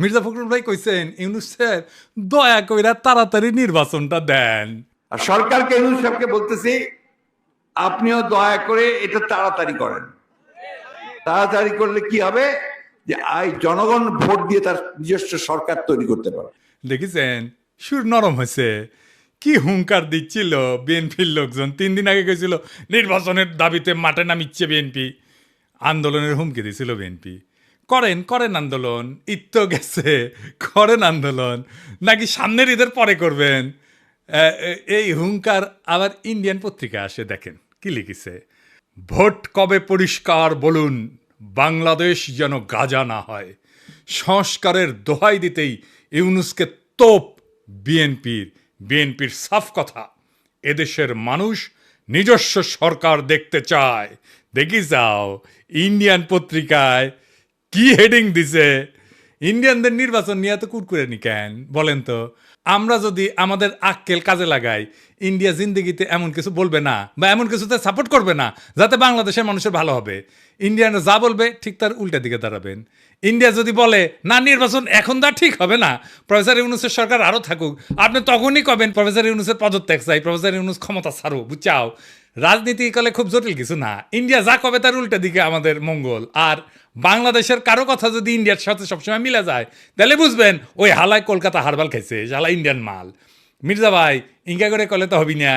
মির্জা ফখরুল ভাই কইছেন ইউনুস সাহেব দয়া কইরা তাড়াতাড়ি নির্বাচনটা দেন। আর সরকারকে ইউনুস সাহেবকে বলতেছি আপনিও দয়া করে এটা তাড়াতাড়ি করেন। তাড়াতাড়ি করলে কি হবে? যে আই জনগণ ভোট দিয়ে তার নিজস্ব সরকার তৈরি করতে পারে দেখেছেন সুর নরম হয়েছে। কি হুঙ্কার দিচ্ছিল বিএনপির লোকজন। তিন দিন আগে গেছিল নির্বাচনের দাবিতে মাঠে নামিচ্ছে বিএনপি। আন্দোলনের হুমকি দিছিল বিএনপি। করেন করেন আন্দোলন। তো গেছে, করেন আন্দোলন। নাকি সামনের ঈদের পরে করবেন? এই হুঙ্কার আবার ইন্ডিয়ান পত্রিকা আসে, দেখেন, কি লিখেছে? ভোট কবে পরিষ্কার বলুন, বাংলাদেশ যেন গাজা না হয়। সংস্কারের দোহাই দিতেই ইউনুসকে তোপ বিএনপির বিএনপির সাফ কথা। এদেশের মানুষ নিজস্ব সরকার দেখতে চায়। দেখি যাও, ইন্ডিয়ান পত্রিকায় কি হেডিং দিছে? ইন্ডিয়ানদের নির্বাচন নিয়ে তো কুরকুরে নি কেন? বলেন তো। আমরা যদি আমাদের আক্কেল কাজে লাগাই ইন্ডিয়া জিন্দিগিতে এমন কিছু বলবে না বা এমন কিছুতে সাপোর্ট করবে না, যাতে বাংলাদেশের মানুষের ভালো হবে। ইন্ডিয়ানরা যা বলবে, ঠিক তার উল্টা দিকে দাঁড়াবেন। ইন্ডিয়া যদি বলে, না, নির্বাচন এখন দা ঠিক হবে না প্রফেসর ইউনুসের সরকার আরও থাকুক। আপনি তখনই কবেন প্রফেসর ইউনুসের পদত্যাগ চাই প্রফেসর ইউনুস ক্ষমতা ছাড়ো বুঝাও। রাজনীতি কালে খুব জটিল কিছু না। ইন্ডিয়া যা কবে তার উল্টা দিকে আমাদের মঙ্গল। আর বাংলাদেশের কারও কথা যদি ইন্ডিয়ার সাথে সবসময় মিলে যায়, তাহলে বুঝবেন ওই হালায় কলকাতা হারবাল খাইছে, শালা ইন্ডিয়ান মাল। মির্জা ভাই ইঙ্কা করে কলে তো হবি না।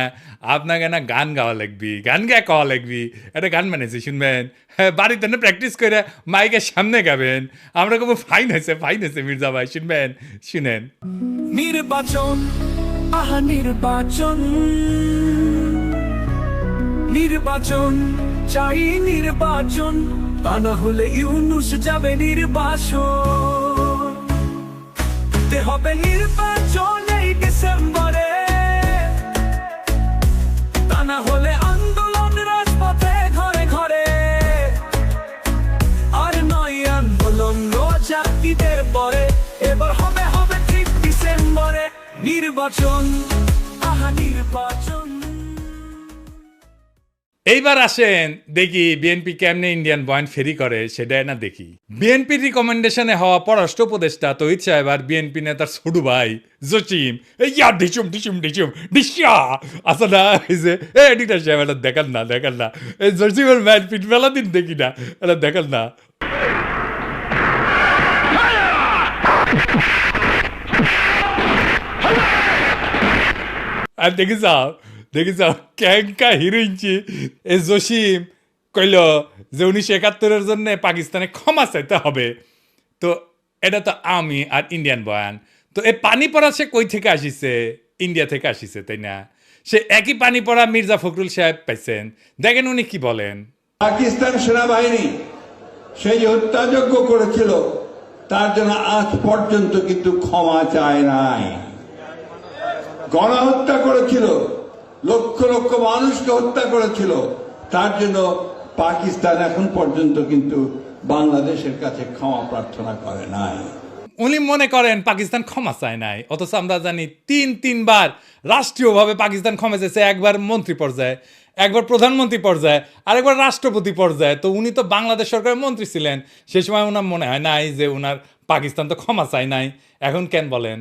আপনাকে না গান গাওয়া লাগবি, গান গায়ে কওয়া লাগবি। একটা গান বানিয়েছি শুনবেন? হ্যাঁ বাড়িতে না প্র্যাকটিস করে মাইকের সামনে গাবেন। আমরা খুব ফাইন হয়েছে ফাইন হয়েছে মির্জা ভাই, শুনবেন? শুনেন। নির্বাচন, আহা নির্বাচন। নির্বাচন, চাই নির্বাচন, তা না হলে ইউনুস যাবে নির্বাচন তে হবে নির্বাচন এই ডিসেম্বরে। তা না হলে আন্দোলন রাজপথে ঘরে ঘরে। আর নয় আন্দোলন রোজাতিদের পরে। এবার হবে হবে ঠিক ডিসেম্বরে। নির্বাচন, আহা, নির্বাচন। এইবার আসেন, দেখি বিএনপি কেমনে ইন্ডিয়ান বয়েন্ট ফেরি করে, সেটাই না দেখি। বিএনপির রিকমেন্ডেশনে হওয়া পররাষ্ট্র উপদেষ্টা তহিদ সাহেব আর বিএনপি নেতার ছোট ভাই জচিম এই ইয়া ডিচুম ডিচুম ডিচুম ডিসিয়া আসা না, এই যে এ এডিটার সাহেব, এটা দেখান না দেখান না। এই জচিমের ম্যাচ পিট মেলা দিন দেখি না, এটা দেখান না। আর দেখি যাও দেখি যাও ক্যাঙ্কা হিরোইনছি এ জসিম কইল যে উনিশশো একাত্তরের জন্য পাকিস্তানে ক্ষমা চাইতে হবে। তো এটা তো আমি আর ইন্ডিয়ান বয়ান। তো এই পানি পড়া সে কই থেকে আসিছে? ইন্ডিয়া থেকে আসিছে, তাই না? সে একই পানি পড়া মির্জা ফখরুল সাহেব পাইছেন। দেখেন উনি কি বলেন। পাকিস্তান সেনাবাহিনী সেই হত্যাযজ্ঞ করেছিল, তার জন্য আজ পর্যন্ত কিন্তু ক্ষমা চায় নাই। গণহত্যা করেছিল লক্ষ লক্ষ মানুষকে হত্যা করেছিল। তার জন্য পাকিস্তান এখন পর্যন্ত কিন্তু বাংলাদেশের কাছে ক্ষমা প্রার্থনা করে নাই। উনি মনে করেন পাকিস্তান ক্ষমা চায় নাই। অথচ আমরা জানি তিন, তিনবার রাষ্ট্রীয়ভাবে পাকিস্তান ক্ষমা চেয়েছে। একবার মন্ত্রী পর্যায়ে, একবার প্রধানমন্ত্রী পর্যায়ে, আরেকবার রাষ্ট্রপতি পর্যায়ে। তো উনি তো বাংলাদেশ সরকারের মন্ত্রী ছিলেন। সে সময় ওনার মনে হয় নাই যে ওনার পাকিস্তান তো ক্ষমা চায় নাই। এখন কেন বলেন?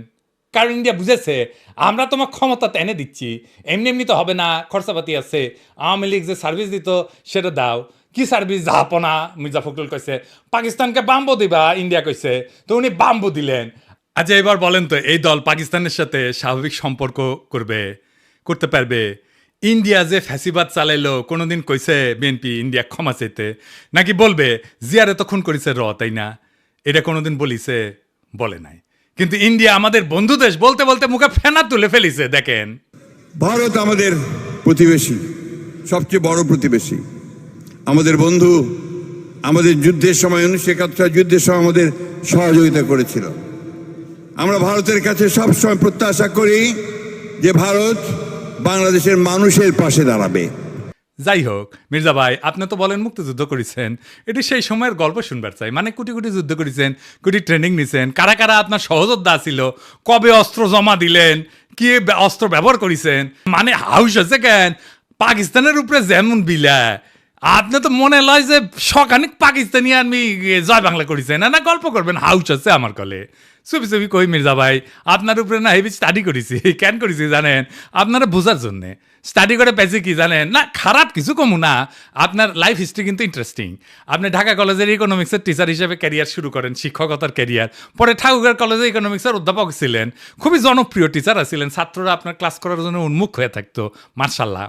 কারণ ইন্ডিয়া বুঝেছে, আমরা তোমার ক্ষমতা এনে দিচ্ছি। এমনি এমনি তো হবে না, খরচাপাতি আছে, আওয়ামী লীগ যে সার্ভিস দিত, সেটা দাও। কি সার্ভিস জাহাপনা মির্জা ফখরুল কইছে, পাকিস্তানকে বাম্বু দিবা ইন্ডিয়া কইছে। তো উনি বাম্বু দিলেন। আচ্ছা এবার বলেন তো, এই দল পাকিস্তানের সাথে স্বাভাবিক সম্পর্ক করবে, করতে পারবে? ইন্ডিয়া যে ফ্যাসিবাদ চালাইলো, কোনোদিন কইছে বিএনপি ইন্ডিয়া ক্ষমা চাইতে? নাকি বলবে, জিয়ারে তো খুন করেছে র তাই না? এটা কোনোদিন বলিছে, বলে নাই। কিন্তু ইন্ডিয়া আমাদের বন্ধু দেশ বলতে বলতে মুখে ফেনা তুলে ফেলিছে, দেখেন। ভারত আমাদের প্রতিবেশী, সবচেয়ে বড় প্রতিবেশী। আমাদের বন্ধু আমাদের যুদ্ধের সময়, উনিশশো একাত্তর যুদ্ধের সময় আমাদের সহযোগিতা করেছিল। আমরা ভারতের কাছে সবসময় প্রত্যাশা করি যে ভারত বাংলাদেশের মানুষের পাশে দাঁড়াবে। যাই হোক, মির্জা ভাই, আপনি তো বলেন মুক্তিযুদ্ধ করেছেন। এটি সেই সময়ের গল্প শুনবার চাই। মানে কোটি কোটি যুদ্ধ করেছেন, কোটি ট্রেনিং নিছেন। কারা কারা আপনার সহযোদ্ধা ছিল কবে অস্ত্র জমা দিলেন? কি অস্ত্র ব্যবহার করেছেন? মানে হাউস আছে কেন? পাকিস্তানের উপরে যেমন বিলা আপনি তো মনে লয় যে সকানিক পাকিস্তানি আমি জয় বাংলা করেছেন না না, গল্প করবেন, হাউস আছে আমার কলে। ছবি ছবি কই মির্জা ভাই, আপনার উপরে না হেভি স্টাডি করেছি, কেন করেছি জানেন? আপনারা বোঝার জন্যে। স্টাডি করে পেয়েছি কি জানেন? না, খারাপ কিছু কমু না, আপনার লাইফ হিস্ট্রি কিন্তু ইন্টারেস্টিং আপনি ঢাকা কলেজের ইকোনমিক্সের টিচার হিসেবে ক্যারিয়ার শুরু করেন, শিক্ষকতার ক্যারিয়ার পরে ঠাকুরগাঁও কলেজে ইকোনমিক্সের অধ্যাপক ছিলেন। খুবই জনপ্রিয় টিচার ছিলেন ছাত্ররা আপনার ক্লাস করার জন্য উন্মুখ হয়ে থাকতো মার্শাল্লাহ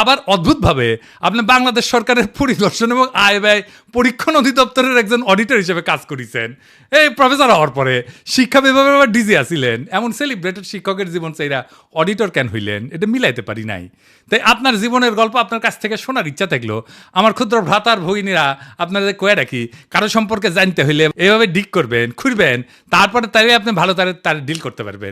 আবার অদ্ভুতভাবে আপনি বাংলাদেশ সরকারের পরিদর্শন এবং আয় ব্যয় পরীক্ষণ অধিদপ্তরের একজন অডিটর হিসেবে কাজ করেছেন। এই প্রফেসর হওয়ার পরে শিক্ষা বিভাগে আবার ডিজি আসিলেন এমন সেলিব্রেটেড শিক্ষকের জীবন চাইরা অডিটর কেন হইলেন? এটা মিলাইতে পারি নাই। তাই আপনার জীবনের গল্প আপনার কাছ থেকে শোনার ইচ্ছা থাকল। আমার ক্ষুদ্র ভ্রাতার ভগিনীরা আপনাদের কয়ে রাখি, কারও সম্পর্কে জানতে হইলে এভাবে ডিক করবেন, খুঁড়বেন, তারপরে তাই আপনি ভালো তার তার ডিল করতে পারবেন।